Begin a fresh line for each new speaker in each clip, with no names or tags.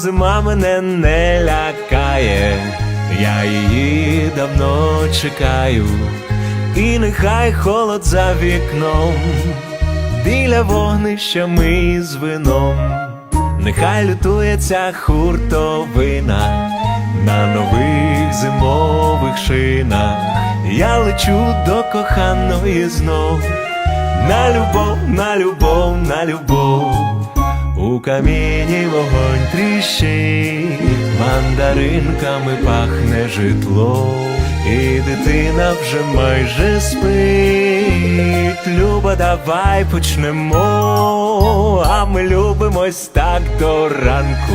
зима мене не лякає, я її давно чекаю, і нехай холод за вікном, біля вогнища ми з вином, нехай лютує ця хуртовина на нових зимових шинах. Я лечу до коханої знов, на любов, на любов, на любов. У каміні вогонь тріщить, мандаринками пахне житло, і дитина вже майже спить. Люба, давай почнемо, а ми любимось так до ранку.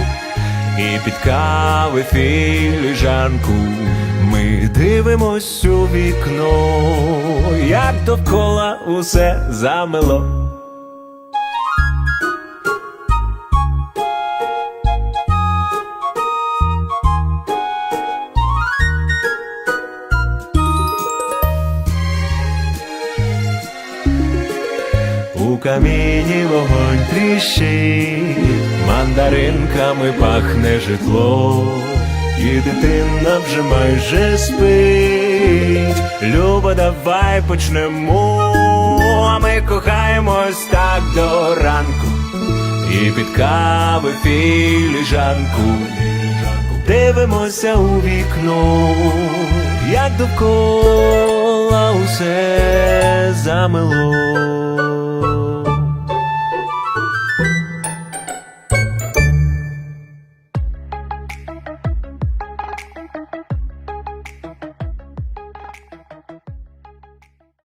І під кави філіжанку ми дивимось у вікно, як довкола усе замело. У каміні вогонь тріщить, мандаринками пахне житло, і дитина вже майже спить. Люба, давай почнемо, а ми кохаємось так до ранку, і під кави філіжанку дивимося у вікно, як довкола усе замело.